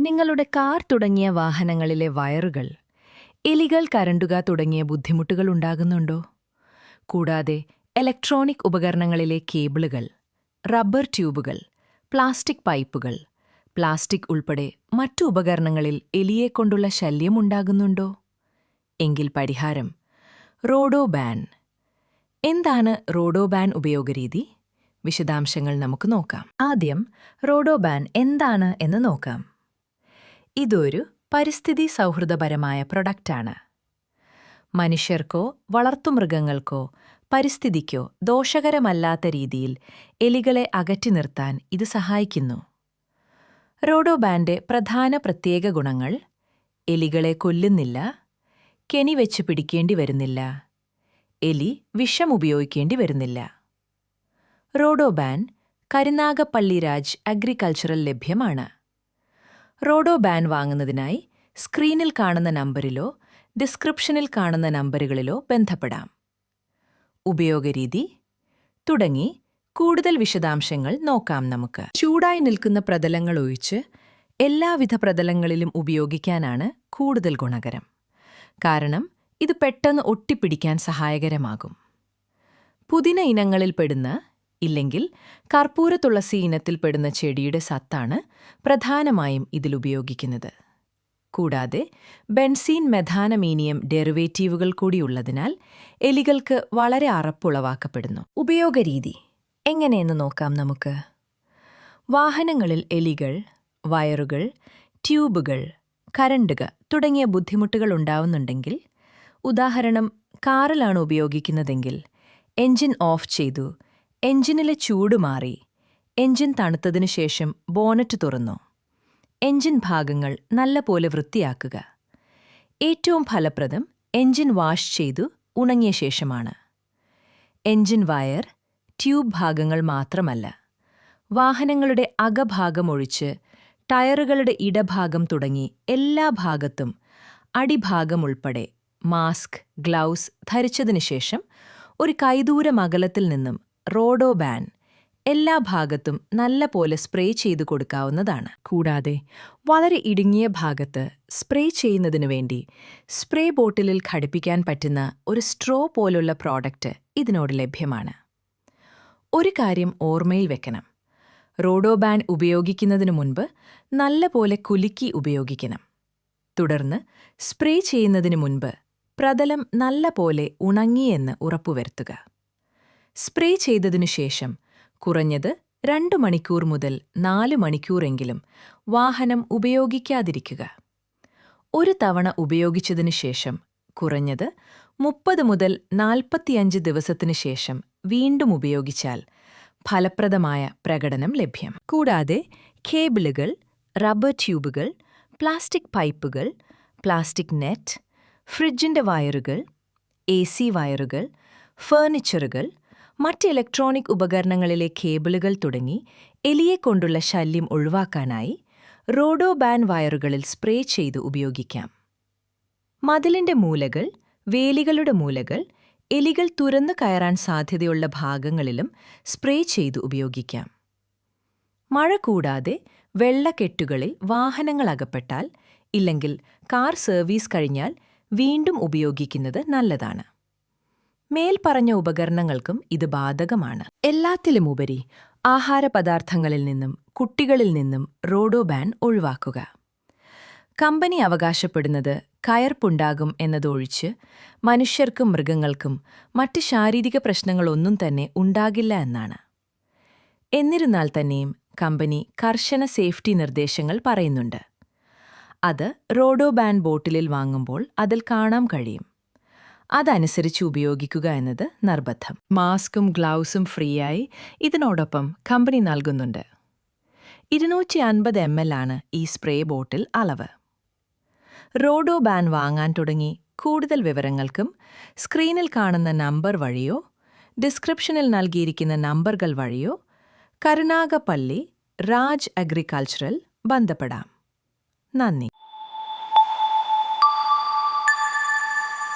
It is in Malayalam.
നിങ്ങളുടെ കാർ തുടങ്ങിയ വാഹനങ്ങളിലെ വയറുകൾ എലികൾ കരണ്ടുക തുടങ്ങിയ ബുദ്ധിമുട്ടുകൾ ഉണ്ടാകുന്നുണ്ടോ? കൂടാതെ ഇലക്ട്രോണിക് ഉപകരണങ്ങളിലെ കേബിളുകൾ റബ്ബർ ട്യൂബുകൾ പ്ലാസ്റ്റിക് പൈപ്പുകൾ പ്ലാസ്റ്റിക് ഉൾപ്പെടെ മറ്റു ഉപകരണങ്ങളിൽ എലിയെക്കൊണ്ടുള്ള ശല്യം ഉണ്ടാകുന്നുണ്ടോ? എങ്കിൽ പരിഹാരം റോഡോ ബാൻ. എന്താണ് റോഡോ ബാൻ ഉപയോഗരീതി? വിശദാംശങ്ങൾ നമുക്ക് നോക്കാം. ആദ്യം റോഡോ ബാൻ എന്താണ് എന്ന് നോക്കാം. ഇതൊരു പരിസ്ഥിതി സൗഹൃദപരമായ പ്രൊഡക്റ്റാണ്. മനുഷ്യർക്കോ വളർത്തുമൃഗങ്ങൾക്കോ പരിസ്ഥിതിക്കോ ദോഷകരമല്ലാത്ത രീതിയിൽ എലികളെ അകറ്റി നിർത്താൻ ഇത് സഹായിക്കുന്നു. റോഡോബാൻഡ് പ്രധാന പ്രത്യേക ഗുണങ്ങൾ എലികളെ കൊല്ലുന്നില്ല കെണി വെച്ച് പിടിക്കേണ്ടി വരുന്നില്ല എലി വിഷം ഉപയോഗിക്കേണ്ടി വരുന്നില്ല. റോഡോബാൻ കരുനാഗപ്പള്ളി രാജ് അഗ്രികൾച്ചറൽ ലഭ്യമാണ്. റോഡോ ബാൻ വാങ്ങുന്നതിനായി സ്ക്രീനിൽ കാണുന്ന നമ്പറിലോ ഡിസ്ക്രിപ്ഷനിൽ കാണുന്ന നമ്പറുകളിലോ ബന്ധപ്പെടാം. ഉപയോഗരീതി തുടങ്ങി കൂടുതൽ വിശദാംശങ്ങൾ നോക്കാം നമുക്ക്. ചൂടായി നിൽക്കുന്ന പ്രതലങ്ങൾ ഒഴിച്ച് എല്ലാവിധ പ്രതലങ്ങളിലും ഉപയോഗിക്കാനാണ് കൂടുതൽ ഗുണകരം. കാരണം ഇത് പെട്ടെന്ന് ഒട്ടിപ്പിടിക്കാൻ സഹായകരമാകും. പുതിന ഇനങ്ങളിൽ പെടുന്ന ഇല്ലെങ്കിൽ കർപ്പൂര തുളസി ഇനത്തിൽപ്പെടുന്ന ചെടിയുടെ സത്താണ് പ്രധാനമായും ഇതിലുപയോഗിക്കുന്നത് കൂടാതെ ബെൻസീൻ മെഥാനമീനിയം ഡെറിവേറ്റീവുകൾ കൂടിയുള്ളതിനാൽ എലികൾക്ക് വളരെ അറപ്പുളവാക്കപ്പെടുന്നു. ഉപയോഗരീതി എങ്ങനെയെന്ന് നോക്കാം നമുക്ക്. വാഹനങ്ങളിൽ എലികൾ വയറുകൾ ട്യൂബുകൾ കരണ്ടുക തുടങ്ങിയ ബുദ്ധിമുട്ടുകൾ ഉണ്ടാവുന്നുണ്ടെങ്കിൽ ഉദാഹരണം കാറിലാണ് ഉപയോഗിക്കുന്നതെങ്കിൽ എഞ്ചിൻ ഓഫ് ചെയ്തു എഞ്ചിനിലെ ചൂട് മാറി. എഞ്ചിൻ തണുത്തതിനു ശേഷം ബോണറ്റ് തുറന്നു. എഞ്ചിൻ ഭാഗങ്ങൾ നല്ലപോലെ വൃത്തിയാക്കുക. ഏറ്റവും ഫലപ്രദം എഞ്ചിൻ വാഷ് ചെയ്തു ഉണങ്ങിയ ശേഷമാണ്. എഞ്ചിൻ വയർ ട്യൂബ് ഭാഗങ്ങൾ മാത്രമല്ല. വാഹനങ്ങളുടെ അകഭാഗമൊഴിച്ച് ടയറുകളുടെ ഇടഭാഗം തുടങ്ങി എല്ലാ ഭാഗത്തും അടിഭാഗം ഉൾപ്പെടെ മാസ്ക് ഗ്ലൗസ് ധരിച്ചതിനു ശേഷം ഒരു കൈദൂരം അകലത്തിൽ നിന്നും റോഡോ ബാൻ എല്ലാ ഭാഗത്തും നല്ല പോലെ സ്പ്രേ ചെയ്തു കൊടുക്കാവുന്നതാണ്. കൂടാതെ വളരെ ഇടുങ്ങിയ ഭാഗത്ത് സ്പ്രേ ചെയ്യുന്നതിനു വേണ്ടി സ്പ്രേ ബോട്ടിലിൽ ഘടിപ്പിക്കാൻ പറ്റുന്ന ഒരു സ്ട്രോ പോലുള്ള പ്രോഡക്റ്റ് ഇതിനോട് ലഭ്യമാണ്. ഒരു കാര്യം ഓർമ്മയിൽ വെക്കണം. റോഡോ ബാൻ ഉപയോഗിക്കുന്നതിനു മുൻപ് നല്ല പോലെ കുലുക്കി ഉപയോഗിക്കണം. തുടർന്ന് സ്പ്രേ ചെയ്യുന്നതിനു മുൻപ് പ്രതലം നല്ല പോലെ ഉണങ്ങിയെന്ന് ഉറപ്പുവരുത്തുക. സ്പ്രേ ചെയ്തതിനു ശേഷം കുറഞ്ഞത് രണ്ടു മണിക്കൂർ മുതൽ നാല് മണിക്കൂറെങ്കിലും വാഹനം ഉപയോഗിക്കാതിരിക്കുക. ഒരു തവണ ഉപയോഗിച്ചതിനു ശേഷം കുറഞ്ഞത് മുപ്പത് മുതൽ നാൽപ്പത്തിയഞ്ച് ദിവസത്തിനു ശേഷം വീണ്ടും ഉപയോഗിച്ചാൽ ഫലപ്രദമായ പ്രകടനം ലഭ്യം. കൂടാതെ കേബിളുകൾ റബ്ബർ ട്യൂബുകൾ പ്ലാസ്റ്റിക് പൈപ്പുകൾ പ്ലാസ്റ്റിക് നെറ്റ് ഫ്രിഡ്ജിന്റെ വയറുകൾ എ സി വയറുകൾ ഫേർണിച്ചറുകൾ മറ്റ് ഇലക്ട്രോണിക് ഉപകരണങ്ങളിലെ കേബിളുകൾ തുടങ്ങി എലിയെക്കൊണ്ടുള്ള ശല്യം ഒഴിവാക്കാനായി റോഡോബാൻ വയറുകളിൽ സ്പ്രേ ചെയ്ത് ഉപയോഗിക്കാം. മതിലിന്റെ മൂലകൾ വേലികളുടെ മൂലകൾ എലികൾ തുറന്നു കയറാൻ സാധ്യതയുള്ള ഭാഗങ്ങളിലും സ്പ്രേ ചെയ്ത് ഉപയോഗിക്കാം. മഴ കൂടാതെ വെള്ളക്കെട്ടുകളിൽ വാഹനങ്ങൾ അകപ്പെട്ടാൽ ഇല്ലെങ്കിൽ കാർ സർവീസ് കഴിഞ്ഞാൽ വീണ്ടും ഉപയോഗിക്കുന്നത് നല്ലതാണ്. മേൽപ്പറഞ്ഞ ഉപകരണങ്ങൾക്കും ഇത് ബാധകമാണ്. എല്ലാത്തിലുമുപരി ആഹാരപദാർത്ഥങ്ങളിൽ നിന്നും കുട്ടികളിൽ നിന്നും റോഡോബാൻ ഒഴിവാക്കുക. കമ്പനി അവകാശപ്പെടുന്നത് കയർപ്പുണ്ടാകും എന്നതൊഴിച്ച് മനുഷ്യർക്കും മൃഗങ്ങൾക്കും മറ്റ് ശാരീരിക പ്രശ്നങ്ങളൊന്നും തന്നെ ഉണ്ടാകില്ല എന്നാണ്. എന്നിരുന്നാൽ തന്നെയും കമ്പനി കർശന സേഫ്റ്റി നിർദ്ദേശങ്ങൾ പറയുന്നുണ്ട്. അത് റോഡോ ബാൻ ബോട്ടിലിൽ വാങ്ങുമ്പോൾ അതിൽ കാണാൻ കഴിയും. അതനുസരിച്ച് ഉപയോഗിക്കുക എന്നത് നിർബന്ധം. മാസ്കും ഗ്ലൗസും ഫ്രീയായി ഇതിനോടൊപ്പം കമ്പനി നൽകുന്നുണ്ട്. ഇരുന്നൂറ്റി അൻപത് എം എൽ ആണ് ഈ സ്പ്രേ ബോട്ടിൽ അളവ്. റോഡോ ബാൻ വാങ്ങാൻ തുടങ്ങി. കൂടുതൽ വിവരങ്ങൾക്കും സ്ക്രീനിൽ കാണുന്ന നമ്പർ വഴിയോ ഡിസ്ക്രിപ്ഷനിൽ നൽകിയിരിക്കുന്ന നമ്പറുകൾ വഴിയോ കരുണാകപ്പള്ളി രാജ് അഗ്രികൾച്ചറൽ ബന്ധപ്പെടാം. നന്ദി.